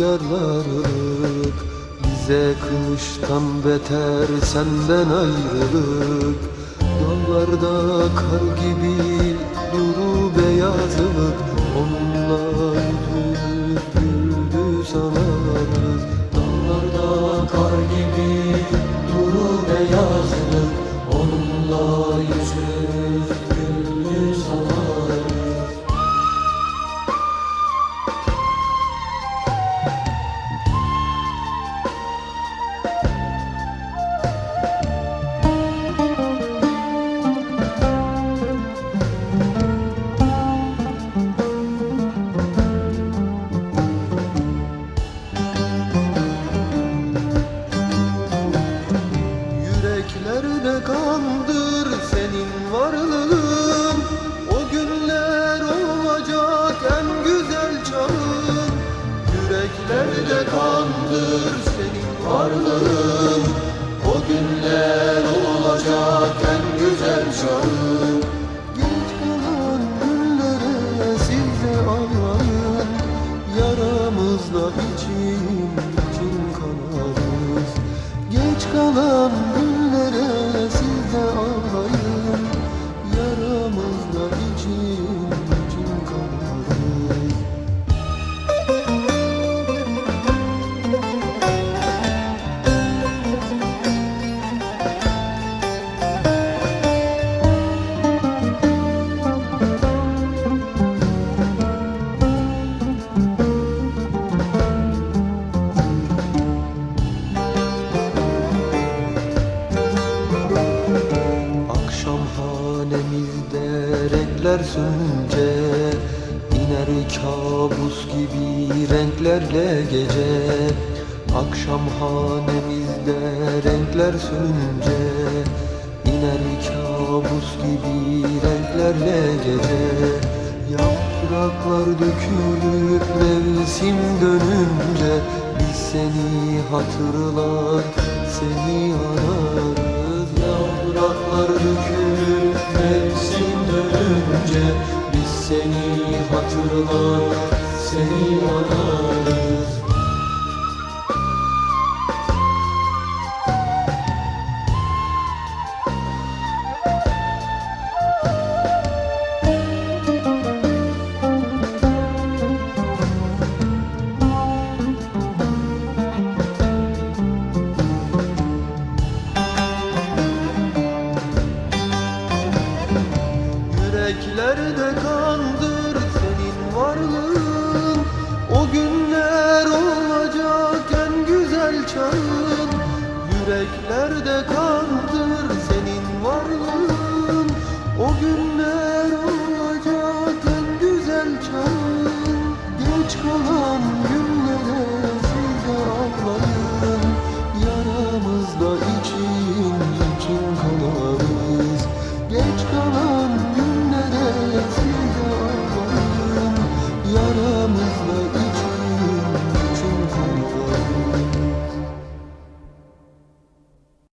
darlarlık Bize kıştan beter senden ayrılık. Yollarda kar gibi duru beyazlık. Onunla yüzümüz güldü sanarız. Dağlarda kar gibi senin varlığın O günler olacak en güzel çağın Geç kalan günlere siz de ağlayın Yaramızla için için kanarız. Geç kalan renkler sönünce iner kabus gibi renklerle gece. Akşam hanemizde renkler sönünce iner kabus gibi renklerle gece. Yapraklar dökülüp mevsim dönünce Biz seni hatırlar, seni ararız hatırlar, seni ararız de kaldır senin varlığın. O günler olacak en güzel çağın. Geç kalan günlere siz de ağlayın. Yaramızda için için kalarız Geç kalan günlere siz de ağlayın. Yaramızda